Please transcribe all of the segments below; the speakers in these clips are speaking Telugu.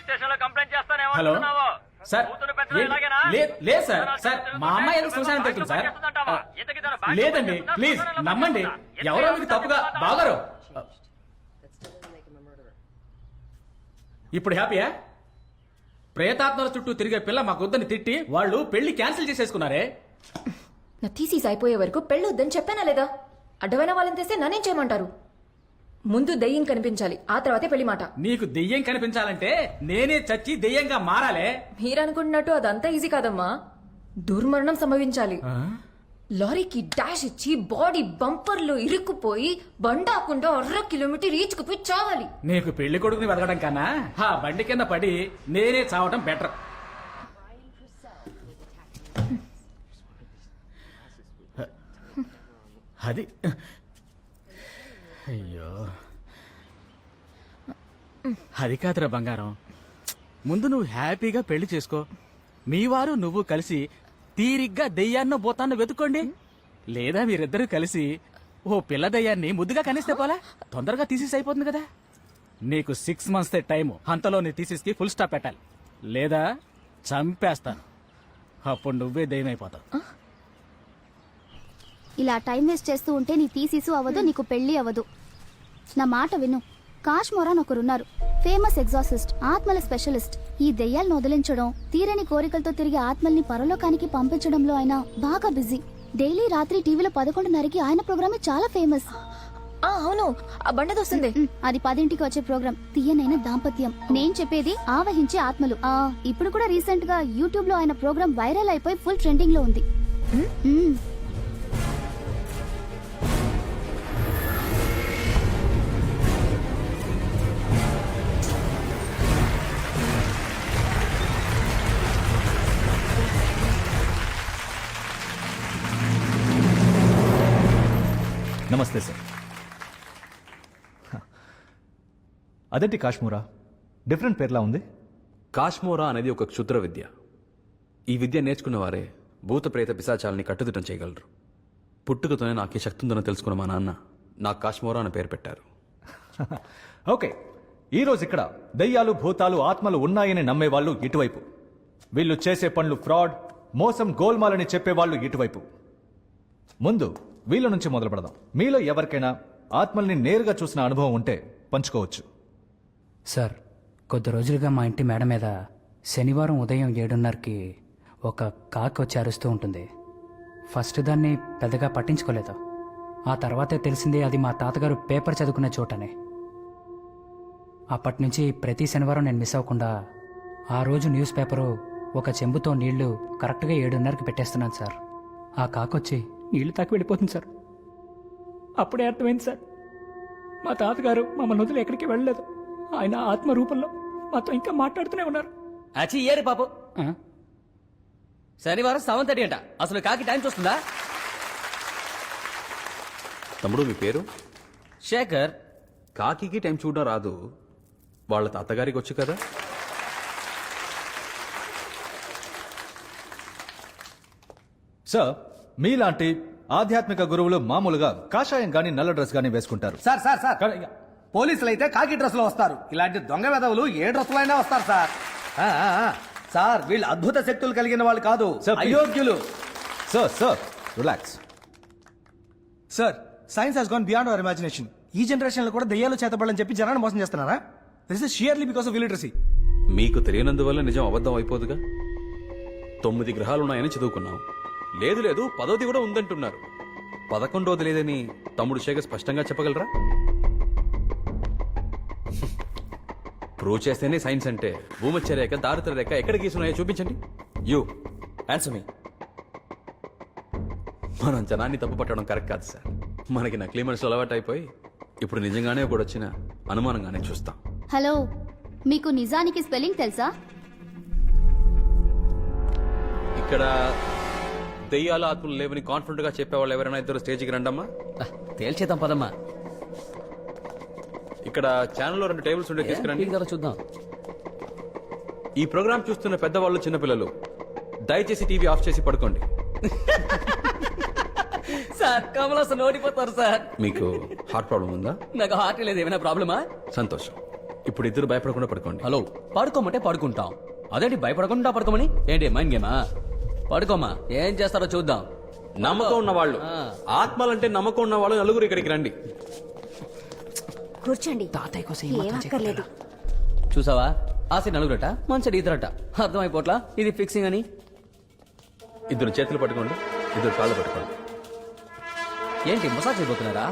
పోలీస్ స్టేషన్లో కంప్లైంట్ చేస్తాను హలో? ఏమంటున్నావు సార్ లేదు సార్ సార్ మా అమ్మాయి ఎందుకు బాగా తెలుసు సార్. లేదండి? ప్లీజ్ నమ్మండి? ఎవరో మీకు తప్పుగా? బాగారు. ఇప్పుడు హ్యాపీయా? ప్రేతాత్మల చుట్టూ తిరిగే పిల్ల మా వద్దని తిట్టి వాళ్ళు పెళ్ళి క్యాన్సిల్ చేసేసుకున్నారే? నా థీసీస్ అయిపోయే వరకు పెళ్ళొద్దని చెప్పానా లేదా? అడ్డమైన వాళ్ళని తెస్తే నన్నేం చేయమంటారు? ముందు దయ్యం కనిపించాలి ఆ తర్వాతే పెళ్ళి మాట. నీకు దెయ్యం కనిపించాలంటే నేనే చచ్చి దెయ్యంగా మారాలే. మీరనుకుంటున్నట్టు అదంతా ఈజీ కాదమ్మా. దుర్మరణం సంభవించాలి. లారీకి డాష్ ఇచ్చి బాడీ బంపర్లో ఇరుక్కుపోయి బండాకుండా అర్ర కిలోమీటర్ ఈచుకుపోయి చావాలి. నీకు పెళ్ళి కొడుకుని వెతకడం కన్నా ఆ బండి కింద పడి నేనే చావటం బెటర్. అది అయ్యో. అది కాదురా బంగారం. ముందు నువ్వు హ్యాపీగా పెళ్ళి చేసుకో. మీ వారు నువ్వు కలిసి తీరిగ్గా దెయ్యాన్నో పోతాన్నో వెతుక్కోండి. లేదా మీరిద్దరూ కలిసి ఓ పిల్ల దయ్యాన్ని ముద్దుగా కనిస్తే పోలా? తొందరగా తీసేసి అయిపోతుంది కదా. నీకు సిక్స్ మంత్స్ టైం అంతలో నీ తీసేసి ఫుల్ స్టాప్ పెట్టాలి. లేదా చంపేస్తాను. అప్పుడు నువ్వే దయ్యమైపోతావు ఇలా టైం వేస్ట్ చేస్తూ ఉంటే నీ తీసిసు అవ్వదు నీకు పెళ్ళి అవ్వదు నా మాట విను. కాష్ మొరాన్ ఒకరున్నారు. ఫేమస్ ఎగ్జాసిస్ట్ ఆత్మల స్పెషలిస్ట్. ఈ దెయ్యాలను వదిలించడం తీరని కోరికలతో తిరిగి ఆత్మల్ని పరలోకానికి పంపించడంలో ఆయన బాగా బిజీ. డైలీ రాత్రి టీవీలో పదకొండున్నరకి ఆయన ప్రోగ్రామే చాలా ఫేమస్. ఆ అవును. ఆ వస్తుంది అది పదింటికి వచ్చే ప్రోగ్రాం. తీయనైన దాంపత్యం. నేను చెప్పేది ఆవహించే ఆత్మలు. ఆ ఇప్పుడు కూడా రీసెంట్గా యూట్యూబ్లో ఆయన ప్రోగ్రాం వైరల్ అయిపోయి ఫుల్ ట్రెండింగ్లో ఉంది నమస్తే సార్. అదేంటి కాశ్మూరా? డిఫరెంట్ పేర్లా ఉంది? కాశ్మోరా అనేది ఒక క్షుద్ర విద్య. ఈ విద్య నేర్చుకున్న వారే భూత ప్రేత పిశాచాలని కట్టుదిట్టం చేయగలరు. పుట్టుకతోనే నాకు ఈ శక్తి ఉందని తెలుసుకున్న మా నాన్న నాకు కాశ్మోరా అని పేరు పెట్టారు. ఓకే. ఈ రోజు ఇక్కడ దయ్యాలు భూతాలు ఆత్మలు ఉన్నాయని నమ్మేవాళ్ళు ఇటువైపు. వీళ్ళు చేసే పనులు ఫ్రాడ్ మోసం గోల్మాలని చెప్పేవాళ్ళు ఇటువైపు. ముందు వీళ్ళ నుంచి మొదలు పెడదాం మీలో ఎవరికైనా ఆత్మల్ని నేరుగా చూసిన అనుభవం ఉంటే పంచుకోవచ్చు. సార్ కొద్ది రోజులుగా మా ఇంటి మేడ మీద శనివారం ఉదయం ఏడున్నరకి ఒక కాక్ వచ్చి అరుస్తూ ఉంటుంది. ఫస్ట్ దాన్ని పెద్దగా పట్టించుకోలేదు. ఆ తర్వాతే తెలిసింది అది మా తాతగారు పేపర్ చదువుకునే చోటనే. అప్పటి నుంచి ప్రతి శనివారం నేను మిస్ అవ్వకుండా ఆ రోజు న్యూస్ పేపరు ఒక చెంబుతో నీళ్ళు కరెక్ట్గా ఏడున్నరకి పెట్టేస్తున్నాను సార్. ఆ కాకొచ్చి నీళ్ళు తాకి వెళ్ళిపోతుంది సార్. అప్పుడే అర్థమైంది సార్. మా తాతగారు మమ్మల్ని వదిలి ఎక్కడికి వెళ్ళలేదు. ఆయన ఆత్మ రూపంలో మాతో ఇంకా మాట్లాడుతూనే ఉన్నారు. అచ్చి ఏరి పాపు. శనివారం సెవెన్ థర్టీ అంట. అసలు కాకి టైం చూస్తుందా? తమ్ముడు మీ పేరు? శేఖర్. కాకికి టైం చూడడం రాదు. వాళ్ళ తాతగారికి వచ్చు కదా? సార్ మీలాంటి ఆధ్యాత్మిక గురువులు మామూలుగా కాషాయం గాని నల్ల డ్రెస్ గాని వేసుకుంటారు. Sir sir sir. కానీ- పోలీసులు అయితే కాకి డ్రెస్లో వస్తారు. ఇలాంటి దొంగ వెధవులు ఏ డ్రెస్లో అయినా వస్తారు సార్. ఆ, ఆ, ఆ. సార్ వీళ్ళు అద్భుత శక్తులు కలిగిన వాళ్ళు కాదు. Sir, please. అయోగ్యులు. Sir sir relax sir science has gone beyond our imagination ఈ జనరేషన్లో కూడా దయ్యాలు చేతబడని చెప్పి జనాన్ని మోసం చేస్తున్నారా? This is surely because of illiteracy మీకు తెలియనందువల్ల నిజం అబద్ధం అయిపోదుగా? తొమ్మిది గ్రహాలు ఉన్నాయని చదువుకున్నాం లేదు లేదు పదోది కూడా ఉందంటున్నారు. పదకొండోది లేదని తమ్ముడు శేఖర్ స్పష్టంగా చెప్పగలరా? ప్రూవ్ చేస్తేనే సైన్స్ అంటే. భూమధ్య రేఖ దారిద్ర రేఖ ఎక్కడ గీసున్నాయో చూపించండి. You answer me. మనం జనాన్ని తప్పు పట్టడం కరెక్ట్ కాదు సార్. మనకి నకిలీ మనుషులు అలవాటు అయిపోయి ఇప్పుడు నిజంగానే ఒకటి వచ్చిన అనుమానంగానే చూస్తాం. హలో మీకు నిజానికి స్పెల్లింగ్ తెలుసా? ఇక్కడ దెయ్యాల ఆత్మలు లేవని కాన్ఫిడెంట్గా చెప్పేవాళ్ళు ఎవరైనా ఇద్దరు స్టేజ్కి రండమ్మా? తేల్చేద్దాం పదమ్మా. ఇక్కడ ఛానల్లో రెండు టేబుల్స్ ఉండే తీసుకురండి. కదా చూద్దాం. ఈ ప్రోగ్రామ్ చూస్తున్న పెద్దవాళ్ళు చిన్నపిల్లలు దయచేసి టీవీ ఆఫ్ చేసి పడుకోండి. సార్ కమలాసన్ ఓడిపోతారు సార్. మీకు హార్ట్ ప్రాబ్లం ఉందా? నాకు హార్ట్ లేదు ఏమైనా ప్రాబ్లమా సంతోషం. ఇప్పుడు ఇద్దరు భయపడకుండా పడుకోండి. హలో పడుకోమంటే పడుకుంటాం. అదేంటి భయపడకుండా పడుకోమని? ఏంటి మైండ్ గేమా పడుకోమా ఏం చేస్తారో చూద్దాం. నమ్మకం ఉన్న వాళ్ళు. ఆత్మలంటే నమ్మకం ఉన్న వాళ్ళు నలుగురు ఇక్కడికి రండి. కూర్చోండి. తాతయ్య కోసం ఏం అక్కర్లేదు చూసావా? ఆశ నలుగురట మంచి ఇద్దరట. అర్థమైపోట్లా ఇది ఫిక్సింగ్ అని? ఇద్దరు చేతులు పట్టుకోండి ఇద్దరు కాళ్ళు పట్టుకోండి. ఏంటి మసాజ్ చేయబోతున్నారా?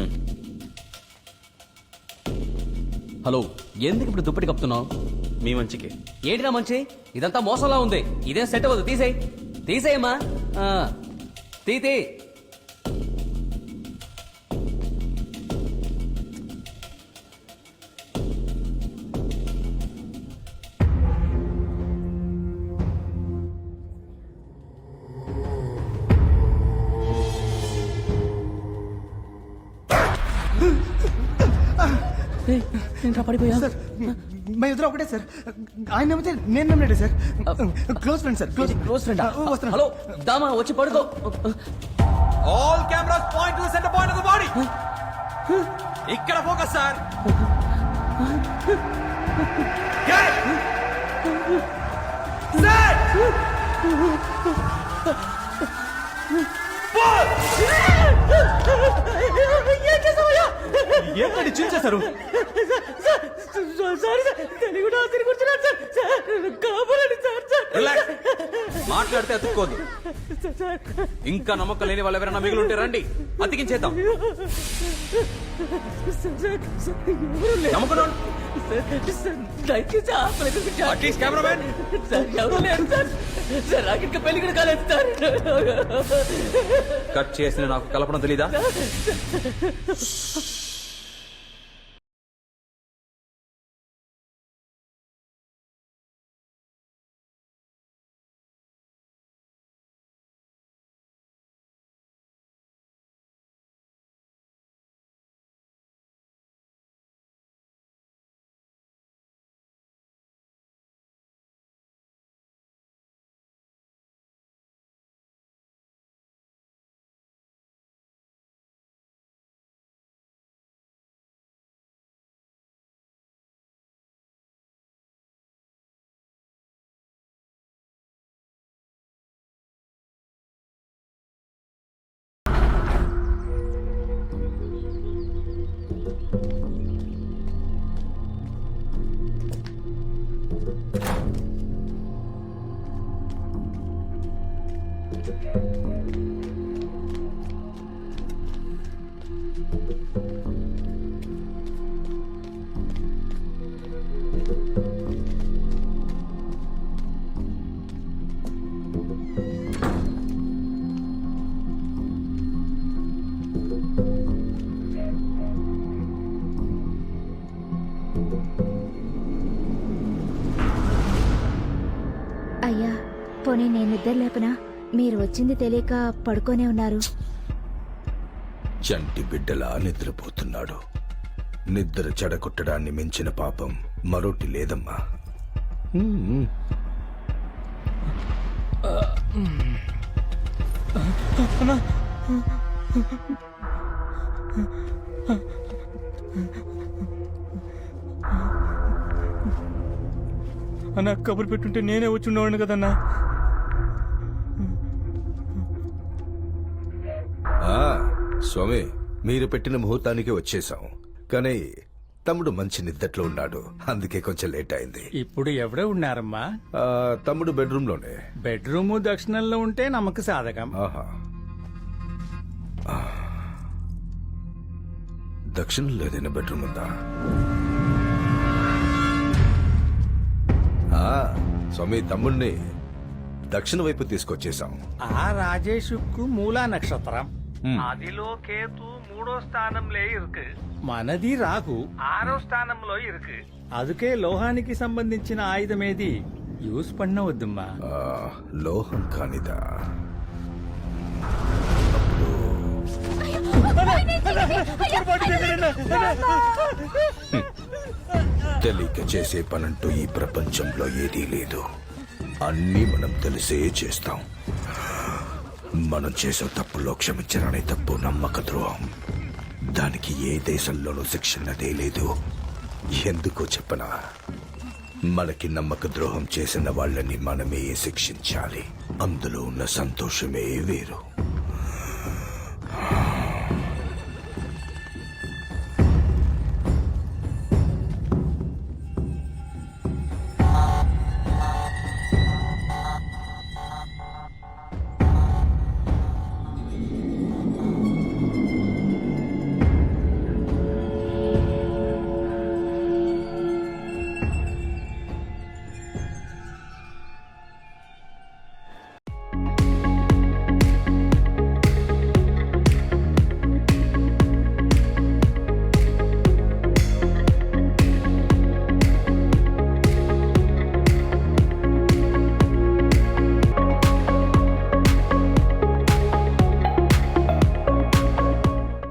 మ్. హలో ఎందుకు ఇప్పుడు దుప్పటి కప్పుతున్నావు? మీ మంచికి. ఏంటినా మంచి? ఇదంతా మోసంలా ఉంది. ఇదేం సెట్ అవ్వదు. తీసేయ్. తీసేయమ్మా. ఆ, తీ తీ. పడిపోయా సార్ మా ఇద్దరు ఒకటే సార్. ఆయన నమ్మితే నేను నమ్మినట్టే sir. Close friend sir. Close close friend వస్తున్నా హలో దామా వచ్చి పడుకో. All cameras point to center point of the body ఇక్కడ ఫోకస్ సార్. ఏంటండి రిలాక్స్ మాట్లాడితే అతుక్కోదు. ఇంకా నమ్మకం లేని వాళ్ళు ఎవరైనా మిగిలి ఉంటే రండి. అతికించేద్దాం. నమ్మకం అట్లీస్ట్ కెమెరామెన్ పెళ్ళి కూడా కాలేదు సార్. కట్ చేసిన నాకు కలపడం తెలీదా? పోనీ నేను నిద్ర లేపనా మీరు వచ్చింది తెలియక పడుకోనే ఉన్నారు. చంటి బిడ్డలా నిద్రపోతున్నాడు. నిద్ర చెడగొట్టడాన్ని మించిన పాపం మరొకటి లేదమ్మా. అన్న కబురు పెట్టుంటే నేనే వచ్చి ఉండేవాడిని కదన్నా. స్వామి మీరు పెట్టిన ముహూర్తానికి వచ్చేసాం కానీ తమ్ముడు మంచి నిద్దట్లో ఉన్నాడు. అందుకే కొంచెం లేట్ అయింది. ఇప్పుడు ఎవడే ఉన్నారమ్మా? ఆ, తమ్ముడు బెడ్రూమ్లోనే బెడ్రూమ్ దక్షిణంలో ఉంటే నమ్మక సాధకం. ఆహా. ఆ. దక్షిణంలో ఏదైనా బెడ్రూమ్ ఉందా? ఆ, స్వామి తమ్ముడిని దక్షిణ వైపు తీసుకొచ్చేసాం ఆ రాజేషుకు మూలా నక్షత్రం. అదిలో కేతు మూడో స్థానంలో ఇరుకు. మనది రాహు. ఆరో స్థానంలో ఇరుకు. అందుకే లోహానికి సంబంధించిన ఆయుధం ఏది యూస్ పడినవద్దమ్మా ఆ, లోహం కానిదా? తెలియక చేసే పనంటూ ఈ ప్రపంచంలో ఏదీ లేదు. అన్నీ మనం తెలిసే చేస్తాం. మనం చేసే తప్పులో క్షమించరనే తప్పు నమ్మక ద్రోహం. దానికి ఏ దేశంలోనూ శిక్షణదే లేదు. ఎందుకో చెప్పనా? మనకి నమ్మక ద్రోహం చేసిన వాళ్ళని మనమే శిక్షించాలి. అందులో ఉన్న సంతోషమే వేరు.